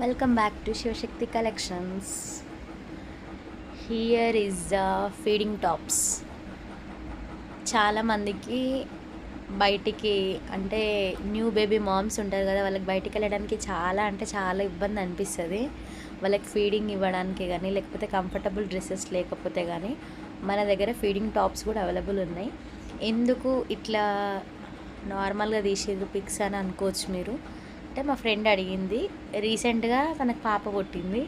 Welcome back to Shivashakti collections here is the feeding tops చాలామందికి బయటికి అంటే new baby moms ఉంటారు కదా వాళ్ళకి బయటికి వెళ్ళడానికి చాలా అంటే చాలా ఇబ్బంది అనిపిస్తుంది. వాళ్ళకి ఫీడింగ్ ఇవ్వడానికి కానీ లేకపోతే కంఫర్టబుల్ డ్రెస్సెస్ లేకపోతే కానీ మన దగ్గర ఫీడింగ్ టాప్స్ కూడా అవైలబుల్ ఉన్నాయి. ఎందుకు ఇట్లా నార్మల్గా తీసేది పిక్స్ అని అనుకోవచ్చు మీరు? అంటే మా ఫ్రెండ్ అడిగింది రీసెంట్గా తనకు పాప కొట్టింది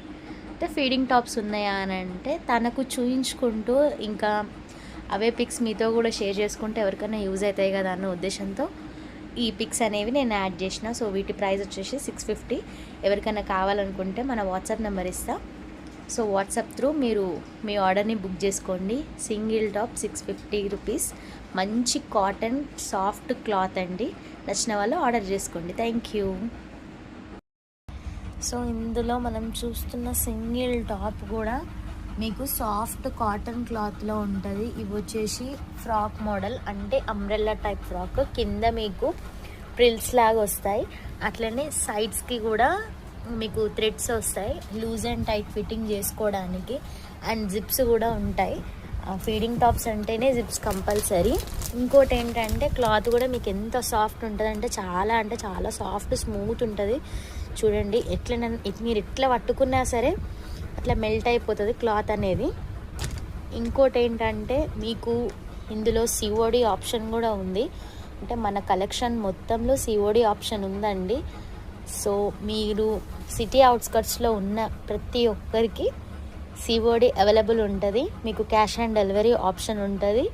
అంటే ఫీడింగ్ టాప్స్ ఉన్నాయా? అని అంటే తనకు చూయించుకుంటూ ఇంకా అవే పిక్స్ మీతో కూడా షేర్ చేసుకుంటే ఎవరికైనా యూజ్ అవుతాయి కదా అన్న ఉద్దేశంతో ఈ పిక్స్ అనేవి నేను యాడ్ చేసిన. సో వీటి ప్రైస్ వచ్చేసి సిక్స్ ఫిఫ్టీ. ఎవరికైనా కావాలనుకుంటే మన వాట్సాప్ నెంబర్ ఇస్తా. సో వాట్సాప్ త్రూ మీరు మీ ఆర్డర్ని బుక్ చేసుకోండి. Single top six fifty rupees. మంచి కాటన్ సాఫ్ట్ క్లాత్ అండి. నచ్చిన వాళ్ళు ఆర్డర్ చేసుకోండి. థ్యాంక్ యూ సో ఇందులో మనం చూస్తున్న సింగిల్ టాప్ కూడా మీకు సాఫ్ట్ కాటన్ క్లాత్లో ఉంటుంది. ఇవి వచ్చేసి ఫ్రాక్ మోడల్ అంటే అంబ్రెల్లా టైప్ ఫ్రాక్. కింద మీకు ప్రిల్స్ లాగా వస్తాయి. అట్లనే సైడ్స్కి కూడా మీకు థ్రెడ్స్ వస్తాయి. లూజ్ అండ్ టైట్ ఫిట్టింగ్ చేసుకోవడానికి. అండ్ జిప్స్ కూడా ఉంటాయి. ఫీడింగ్ టాప్స్ అంటేనే జిప్స్ కంపల్సరీ. ఇంకోటి ఏంటంటే క్లాత్ కూడా మీకు ఎంత సాఫ్ట్ ఉంటుంది అంటే చాలా అంటే చాలా సాఫ్ట్ స్మూత్ ఉంటుంది. చూడండి ఎట్లా మీరు ఎట్లా పట్టుకున్నా సరే అట్లా మెల్ట్ అయిపోతుంది క్లాత్ అనేది. ఇంకోటి ఏంటంటే మీకు ఇందులో సిఓడి ఆప్షన్ కూడా ఉంది. అంటే మన కలెక్షన్ మొత్తంలో సిఓడి ఆప్షన్ ఉందండి. సో మీరు సిటీ అవుట్స్కట్స్లో ఉన్న ప్రతి ఒక్కరికి సిఓడి అవైలబుల్ ఉంటుంది. మీకు క్యాష్ ఆన్ డెలివరీ ఆప్షన్ ఉంటుంది.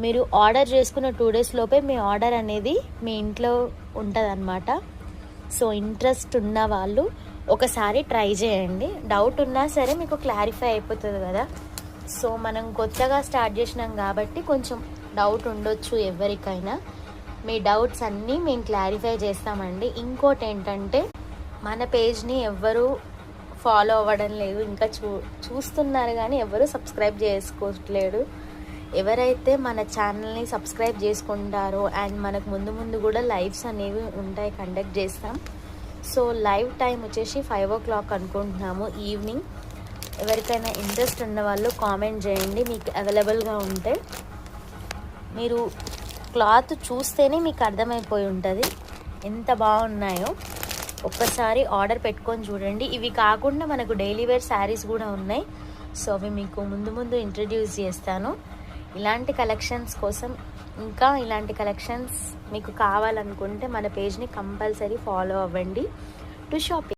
మీరు ఆర్డర్ చేసుకున్న టూ డేస్ లోపే మీ ఆర్డర్ అనేది మీ ఇంట్లో ఉంటుంది సో ఇంట్రెస్ట్ ఉన్న వాళ్ళు ఒకసారి ట్రై చేయండి. డౌట్ ఉన్నా సరే మీకు క్లారిఫై అయిపోతుంది కదా. సో మనం కొత్తగా స్టార్ట్ చేసినాం కాబట్టి కొంచెం డౌట్ ఉండొచ్చు ఎవరికైనా. మీ డౌట్స్ అన్నీ మేము క్లారిఫై చేస్తామండి. ఇంకోటి ఏంటంటే మన పేజ్ని ఎవ్వరూ ఫాలో అవ్వడం లేదు. ఇంకా చూ చూస్తున్నారు కానీ ఎవరు సబ్స్క్రైబ్ చేసుకోవట్లేడు ఎవరైతే మన ఛానల్ని సబ్స్క్రైబ్ చేసుకుంటారో అండ్ మనకు ముందు ముందు కూడా లైవ్స్ అనేవి ఉంటాయి కండక్ట్ చేస్తాం. సో లైవ్ టైం వచ్చేసి ఫైవ్ ఓ క్లాక్ అనుకుంటున్నాము ఈవినింగ్. ఎవరికైనా ఇంట్రెస్ట్ ఉన్న వాళ్ళు కామెంట్ చేయండి. మీకు అవైలబుల్గా ఉంటే. మీరు క్లాత్ చూస్తేనే మీకు అర్థమైపోయి ఉంటుంది. ఎంత బాగున్నాయో. ఒక్కసారి ఆర్డర్ పెట్టుకొని చూడండి. ఇవి కాకుండా మనకు డైలీ వేర్ శారీస్ కూడా ఉన్నాయి. సో అవి మీకు ముందు ముందు ఇంట్రడ్యూస్ చేస్తాను. ఇలాంటి కలెక్షన్స్ కోసం ఇంకా ఇలాంటి కలెక్షన్స్ మీకు కావాలనుకుంటే మన పేజ్ని కంపల్సరీ ఫాలో అవ్వండి. To shopping